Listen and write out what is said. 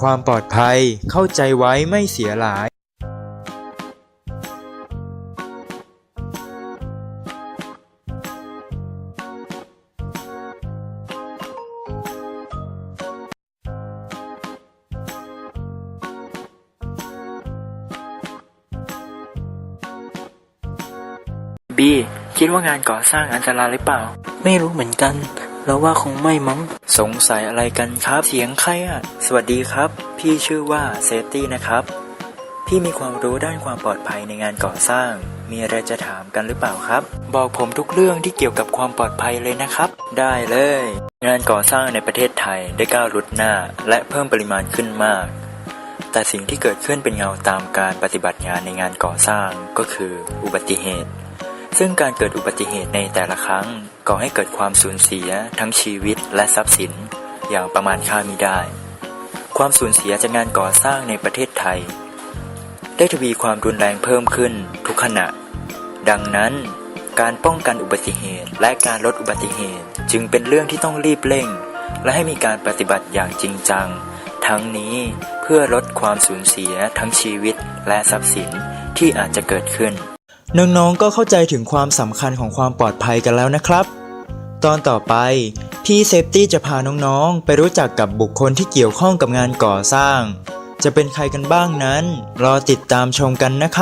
ความปลอดภัยเข้าใจไว้ไม่เสียหลายบีคิดว่างานก่อสร้างอันตรายหรือเปล่า ไม่รู้เหมือนกัน เราว่าคงไม่มั้ง สงสัยอะไรกันครับ เสียงใครอะ สวัสดีครับ พี่ชื่อว่าเซฟตี้นะครับ พี่มีความรู้ด้านความปลอดภัยในงานก่อสร้าง มีอะไรจะถามกันหรือเปล่าครับ บอกผมทุกเรื่องที่เกี่ยวกับความปลอดภัยเลยนะครับ ได้เลย งานก่อสร้างในประเทศไทยได้ก้าวรุดหน้า และเพิ่มปริมาณขึ้นมาก แต่สิ่งที่เกิดขึ้นเป็นเงาตามการปฏิบัติงานในงานก่อสร้างก็คือ อุบัติเหตุ ซึ่งการเกิดอุบัติเหตุในแต่ละครั้งก่อให้เกิดความสูญเสียทั้งชีวิตและทรัพย์สิน อย่างประมาณค่ามิได้ ความสูญเสียจากงานก่อสร้างในประเทศไทย ได้ทวีความรุนแรงเพิ่มขึ้นทุกขณะ ดังนั้น การป้องกันอุบัติเหตุและการลดอุบัติเหตุจึงเป็นเรื่องที่ต้องรีบเร่ง และให้มีการปฏิบัติอย่างจริงจัง ทั้งนี้เพื่อลดความสูญเสียทั้งชีวิตและทรัพย์สินที่อาจจะเกิดขึ้น น้องๆก็เข้าใจถึงความสำคัญของความปลอดภัยกันแล้วนะครับ ตอนต่อไป พี่เซฟตี้จะพาน้องๆ ไปรู้จักกับบุคคลที่เกี่ยวข้องกับงานก่อสร้าง จะเป็นใครกันบ้างนั้น รอติดตามชมกันนะครับ